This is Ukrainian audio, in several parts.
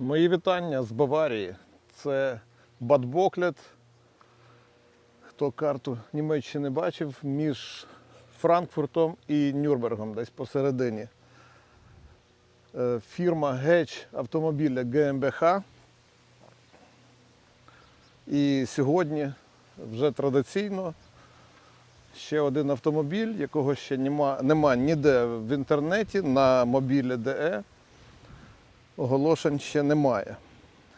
Мої вітання з Баварії. Це Бад Боклет. Хто карту Німеччини бачив, між Франкфуртом і Нюрнбергом, десь посередині. Е, Фірма Геч автомобіля GmbH. І сьогодні вже традиційно ще один автомобіль, якого ще нема, нема ніде в інтернеті на мобілі DE оголошень ще немає.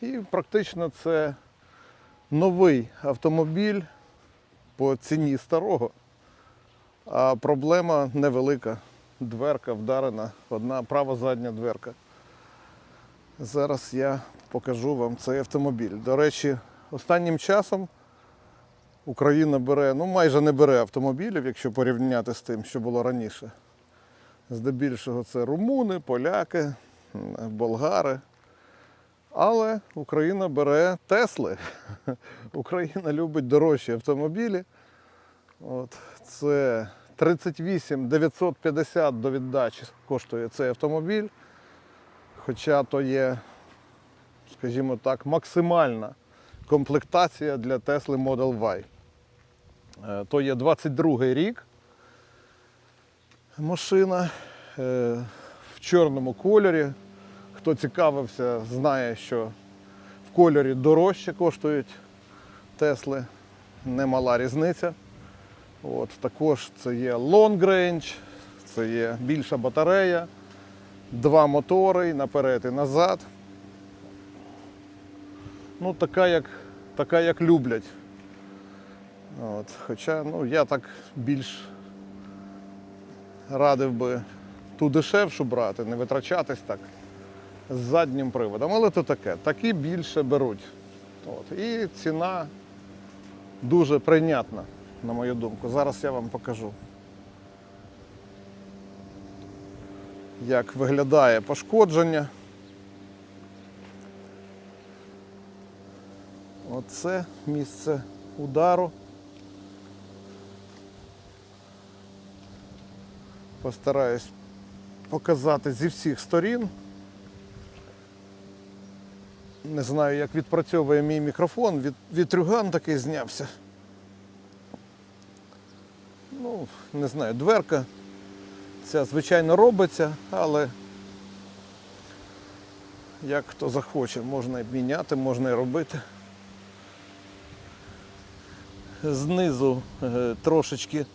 І практично це новий автомобіль по ціні старого. А проблема невелика. Дверка вдарена, одна права задня дверка. Зараз я покажу вам цей автомобіль. До речі, останнім часом Україна бере, ну майже не бере автомобілів, якщо порівняти з тим, що було раніше. Здебільшого це румуни, поляки, болгари. Але Україна бере Тесли. Україна любить дорожчі автомобілі. От, це 38 950 до віддачі коштує цей автомобіль. Хоча то є, скажімо так, максимальна комплектація для Tesla Model Y. Е, То є 22 рік машина е, в чорному кольорі. Хто цікавився, знає, що в кольорі дорожче коштують Тесли. Немала різниця. От, також це є long range, це є більша батарея, два мотори наперед і назад. Ну, така, як, така, як люблять. От, хоча ну, я так більш радив би ту дешевшу брати, не витрачатись так з заднім приводом. Але то таке, такі більше беруть. От. І ціна дуже прийнятна, на мою думку. Зараз я вам покажу. Як виглядає пошкодження. Оце місце удару. Постараюсь показати зі всіх сторін. Не знаю, як відпрацьовує мій мікрофон, від, вітрюган такий знявся. Ну, не знаю, дверка. Ця, звичайно, робиться, але як хто захоче, можна і міняти, можна і робити. Знизу е, трошечки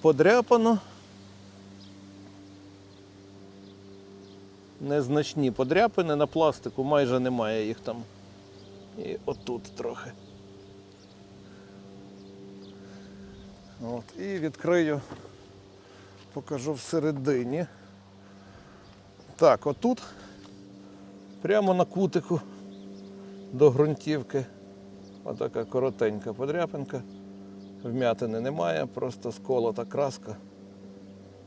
подряпано. Незначні подряпини на пластику, майже немає їх там. І отут трохи. От, і відкрию, покажу всередині. Так, отут, прямо на кутику до ґрунтівки. Отака коротенька подряпинка. Вмятини немає, просто сколота краска.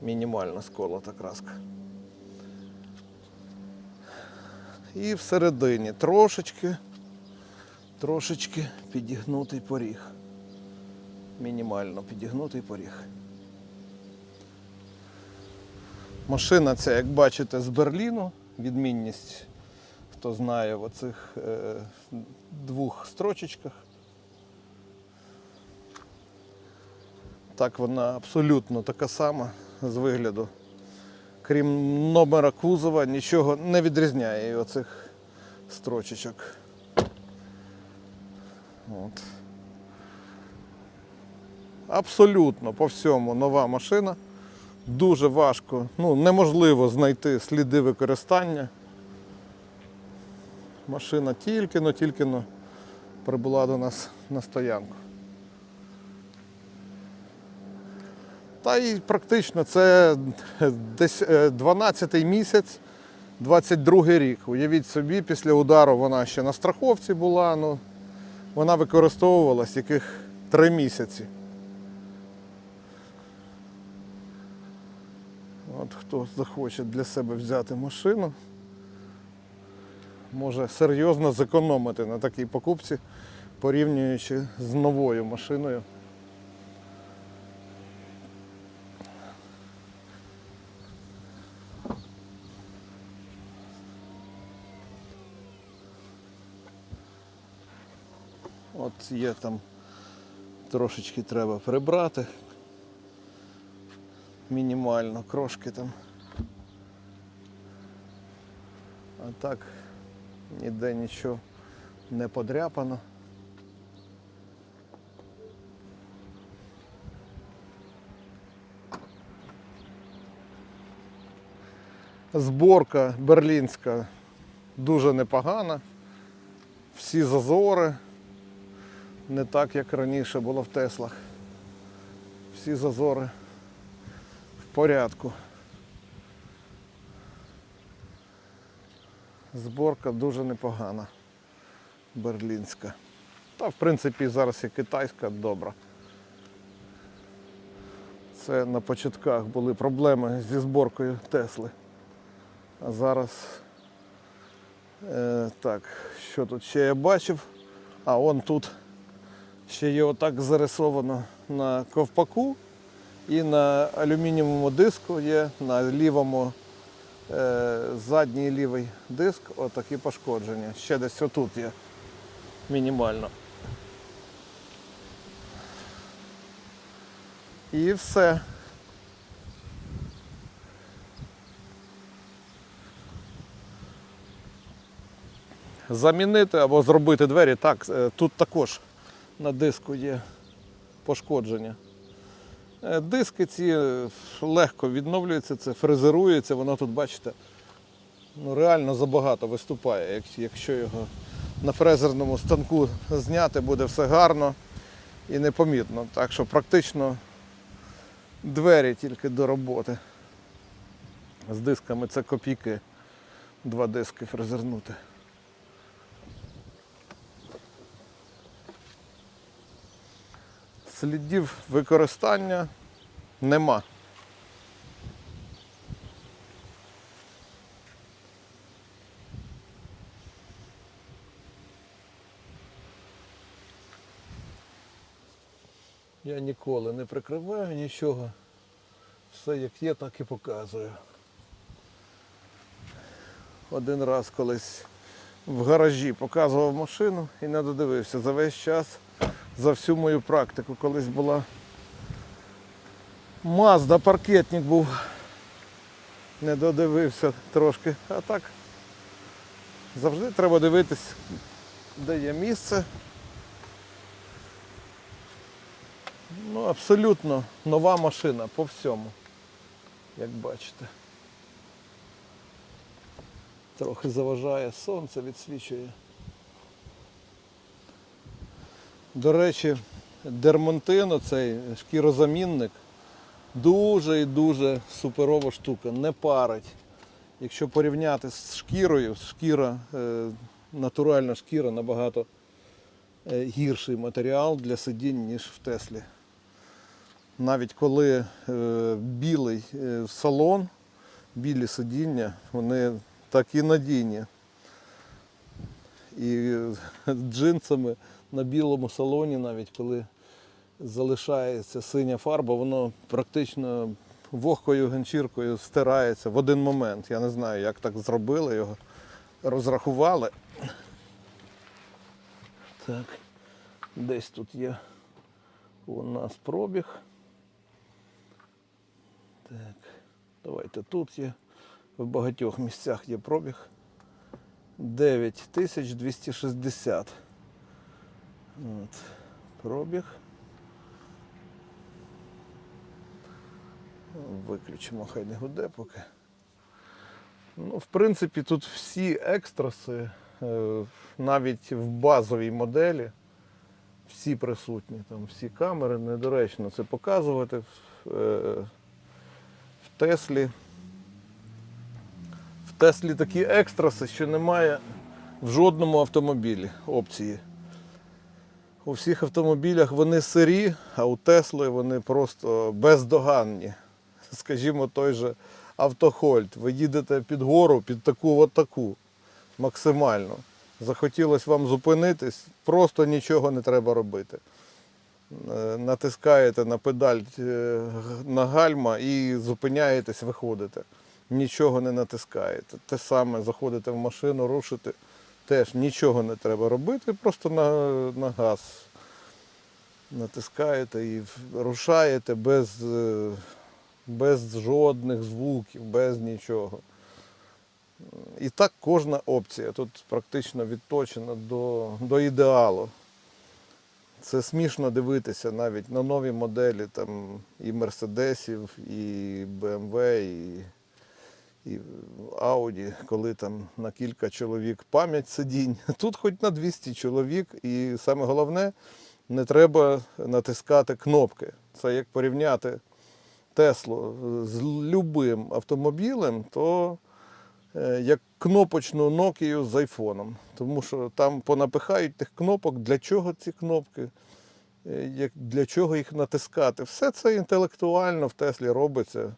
Мінімальна сколота краска. І всередині трошечки, трошечки підігнутий поріг. Мінімально підігнутий поріг. Машина ця, як бачите, з Берліну. Відмінність, хто знає, в оцих е, двох строчечках. Так вона абсолютно така сама з вигляду. Крім номера кузова, нічого не відрізняє оцих строчечок. От. Абсолютно по всьому нова машина. Дуже важко, ну неможливо знайти сліди використання. Машина тільки-но, тільки-но прибула до нас на стоянку. Та і практично це десь 12-й місяць, 22 рік. Уявіть собі, після удару вона ще на страховці була, ну, вона використовувалась яких 3 місяці. От хто захоче для себе взяти машину, може серйозно зекономити на такій покупці, порівнюючи з новою машиною. Є там трошечки треба прибрати. Мінімально, крошки там. А так ніде нічого не подряпано. Зборка берлінська дуже непогана. Всі зазори. Не так, як раніше було в Теслах. Всі зазори в порядку. Зборка дуже непогана. Берлінська. Та, в принципі, зараз і китайська добра. Це на початках були проблеми зі зборкою Тесли. А зараз е, так, що тут ще я бачив? А он тут ще є отак зарисовано на ковпаку і на алюмінієвому диску є на лівому е, задній лівий диск отакі пошкодження. Ще десь отут є мінімально. І все. Замінити або зробити двері. Так, е, тут також на диску є пошкодження. Е, Диски ці легко відновлюються, це фрезерується, воно тут, бачите, ну, реально забагато виступає. Якщо його на фрезерному станку зняти, буде все гарно і непомітно. Так що практично двері тільки до роботи. З дисками це копійки, два диски фрезернути. Слідів використання нема. Я ніколи не прикриваю нічого. Все як є, так і показую. Один раз колись в гаражі показував машину і не додивився за весь час, за всю мою практику. Колись була Мазда, паркетник був. Не додивився трошки. А так завжди треба дивитись, де є місце. Ну, абсолютно нова машина по всьому, як бачите. Трохи заважає сонце, відсвічує. До речі, дермонтин, оцей шкірозамінник, дуже і дуже суперова штука, не парить. Якщо порівняти з шкірою, шкіра, е, натуральна шкіра набагато е, гірший матеріал для сидінь, ніж в Теслі. Навіть коли е, білий салон, білі сидіння, вони такі надійні. І джинсами на білому салоні, навіть коли залишається синя фарба, воно практично вогкою ганчіркою стирається в один момент. Я не знаю, як так зробили його, розрахували. Так, десь тут є у нас пробіг. Так, давайте тут є. В багатьох місцях є пробіг. 9260. От, пробіг. Виключимо, хай не гуде поки. Ну, в принципі, тут всі екстраси, е, навіть в базовій моделі, всі присутні. Там всі камери, недоречно це показувати. В, е, в Теслі. В Теслі такі екстраси, що немає в жодному автомобілі опції. У всіх автомобілях вони сирі, а у Тесли вони просто бездоганні. Скажімо, той же автохольд. Ви їдете під гору, під таку от таку, максимально. Захотілося вам зупинитись, просто нічого не треба робити. Е, Натискаєте на педаль е, на гальма і зупиняєтесь, виходите. Нічого не натискаєте. Те саме заходите в машину, рушите, теж нічого не треба робити, просто на, на газ натискаєте і рушаєте без, е, без жодних звуків, без нічого. І так кожна опція. Тут практично відточена до, до ідеалу. Це смішно дивитися навіть на нові моделі там, і Мерседесів, і BMW, і, і Audi, коли там на кілька чоловік пам'ять сидінь. Тут хоч на 200 чоловік, і саме головне, не треба натискати кнопки. Це як порівняти Теслу з любим автомобілем, то е, як кнопочну Nokia з айфоном. Тому що там понапихають тих кнопок, для чого ці кнопки, е, для чого їх натискати. Все це інтелектуально в Теслі робиться,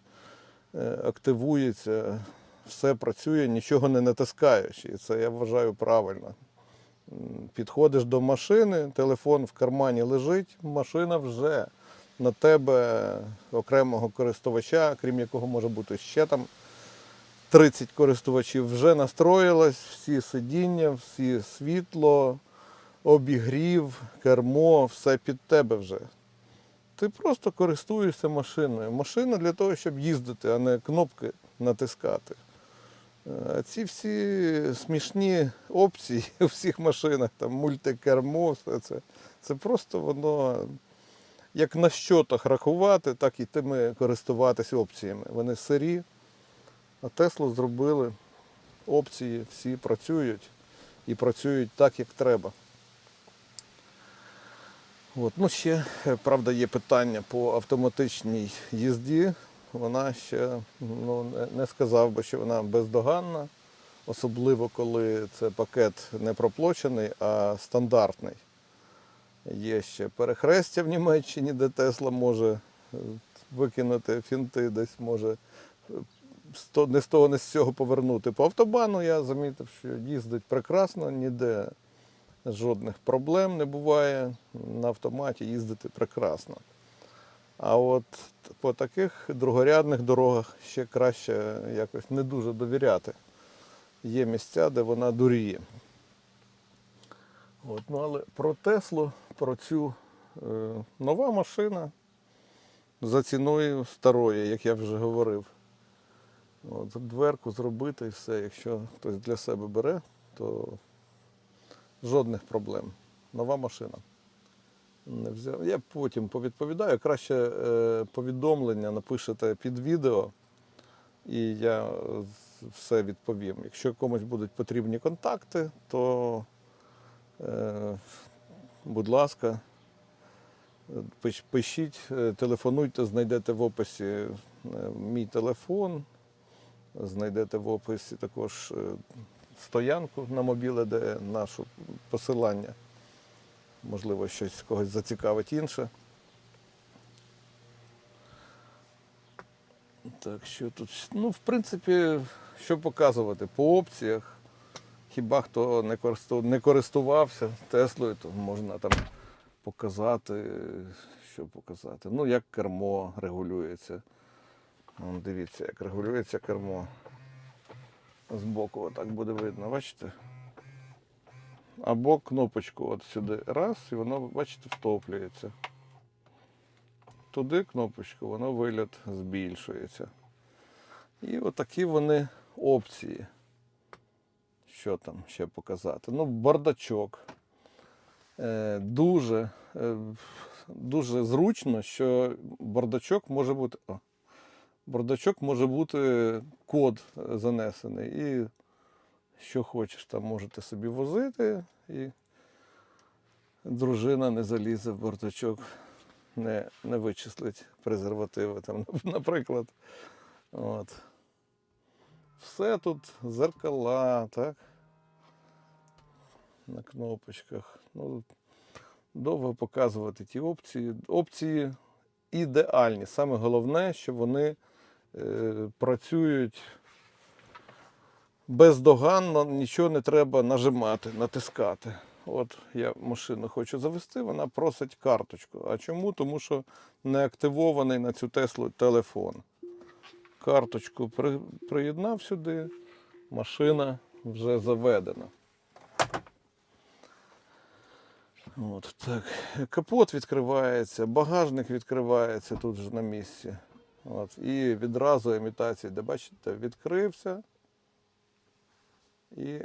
активується, все працює, нічого не натискаючи. І це я вважаю правильно. Підходиш до машини, телефон в кармані лежить, машина вже на тебе окремого користувача, крім якого може бути ще там 30 користувачів, вже настроїлась, всі сидіння, всі світло, обігрів, кермо, все під тебе вже. Ти просто користуєшся машиною. Машина для того, щоб їздити, а не кнопки натискати. Е, Ці всі смішні опції у всіх машинах, там мультикермо, все це, це просто воно як на щотах рахувати, так і тими користуватися опціями. Вони сирі, а Теслу зробили опції, всі працюють і працюють так, як треба. От. Ну, ще, е, правда, є питання по автоматичній їзді. Вона ще ну, не- сказав би, що вона бездоганна, особливо коли це пакет не проплочений, а стандартний. Є ще перехрестя в Німеччині, де Тесла може е, викинути фінти, десь може е, не з того, не з цього повернути. По автобану я замітив, що їздить прекрасно, ніде жодних проблем не буває. На автоматі їздити прекрасно. А от по таких другорядних дорогах ще краще якось не дуже довіряти. Є місця, де вона дуріє. От, ну, але про Теслу, про цю е, нова машина за ціною старої, як я вже говорив. От, дверку зробити і все. Якщо хтось для себе бере, то жодних проблем. Нова машина. Не взяв. Я потім повідповідаю. Краще е, повідомлення напишете під відео, і я все відповім. Якщо комусь будуть потрібні контакти, то, е, будь ласка, пишіть, е, телефонуйте, знайдете в описі мій телефон, знайдете в описі також стоянку на мобіле, де наше посилання. Можливо, щось когось зацікавить інше. Так, що тут? Ну, в принципі, що показувати? По опціях. Хіба хто не користу- не користувався Теслою, то можна там показати, що показати. Ну, як кермо регулюється. Дивіться, як регулюється кермо. Збоку отак буде видно, бачите? Або кнопочку от сюди раз, і воно, бачите, втоплюється. Туди кнопочку, воно виліт збільшується. І отакі вони опції. Що там ще показати? Ну, бардачок. Е, дуже, е, дуже зручно, що бардачок може бути. О, бардачок може бути код е, занесений. І що хочеш, там можете собі возити, і дружина не залізе в бардачок, не, не вичислить презервативи, там, наприклад. От. Все тут зеркала, так? На кнопочках. Ну, довго показувати ті опції. Опції ідеальні. Саме головне, що вони працюють бездоганно, нічого не треба нажимати, натискати. От я машину хочу завести, вона просить карточку. А чому? Тому що не активований на цю Теслу телефон. Карточку при, приєднав сюди, машина вже заведена. От, так. Капот відкривається, багажник відкривається тут же на місці. От, і відразу імітація, де бачите, відкрився. І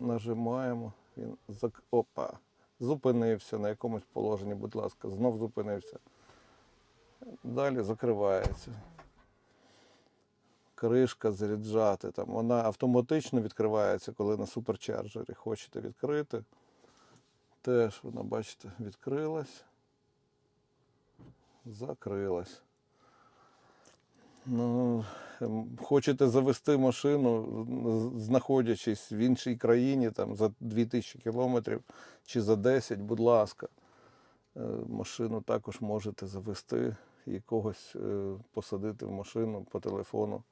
нажимаємо. Він зак... Опа. Зупинився на якомусь положенні, будь ласка, знов зупинився. Далі закривається. Кришка заряджати. Там, вона автоматично відкривається, коли на суперчарджері хочете відкрити. Теж вона, бачите, відкрилась. Закрилась. Ну, ем, хочете завести машину, знаходячись в іншій країні, там, за 2000 кілометрів чи за 10, будь ласка, Е, машину також можете завести і когось е, посадити в машину по телефону.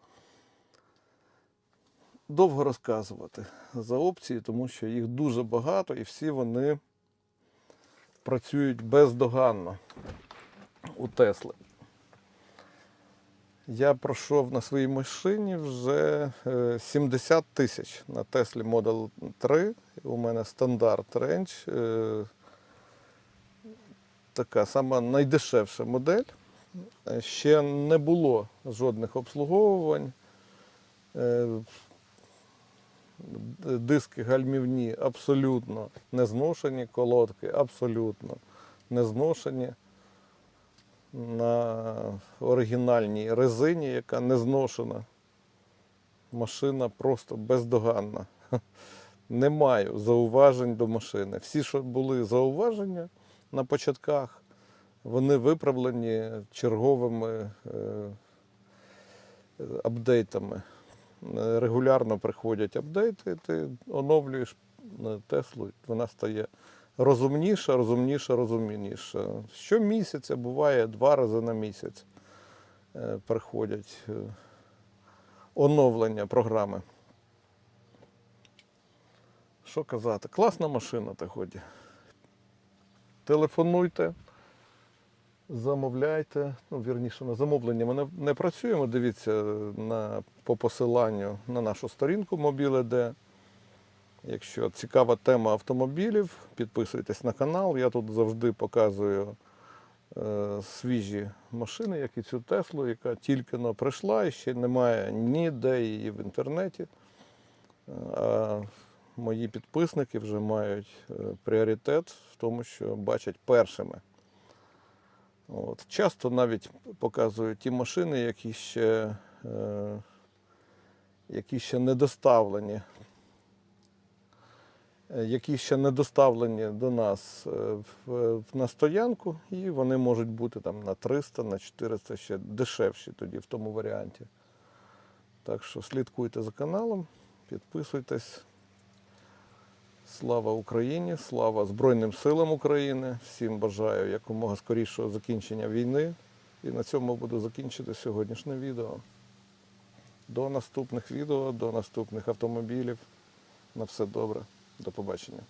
Довго розказувати за опції, тому що їх дуже багато і всі вони працюють бездоганно у Тесли. Я пройшов на своїй машині вже е, 70 тисяч на Теслі Model 3. У мене стандарт е, Така сама найдешевша модель. Е, Ще не було жодних обслуговувань. Е, Диски гальмівні абсолютно не зношені, колодки абсолютно не зношені. На оригінальній резині, яка не зношена. Машина просто бездоганна. Не маю зауважень до машини. Всі, що були зауваження на початках, вони виправлені черговими е, апдейтами. Регулярно приходять апдейти, ти оновлюєш е, Теслу, вона стає розумніша, розумніша, розумніша. Щомісяця буває два рази на місяць е, приходять е, оновлення програми. Що казати? Класна машина та годі. Телефонуйте, замовляйте. Ну, вірніше, на замовлення ми не, не працюємо. Дивіться на, по посиланню на нашу сторінку Mobile.d. Якщо цікава тема автомобілів, підписуйтесь на канал. Я тут завжди показую е, свіжі машини, як і цю Теслу, яка тільки но прийшла і ще немає ніде її в інтернеті. Е, А мої підписники вже мають е, пріоритет в тому, що бачать першими. От. Часто навіть показують ті машини, які ще, е, які ще не доставлені які ще не доставлені до нас е, на стоянку, і вони можуть бути там на 300, на 400 ще дешевші тоді в тому варіанті. Так що слідкуйте за каналом, підписуйтесь. Слава Україні, слава Збройним силам України. Всім бажаю якомога скорішого закінчення війни. І на цьому буду закінчити сьогоднішнє відео. До наступних відео, до наступних автомобілів. На все добре. До побачення.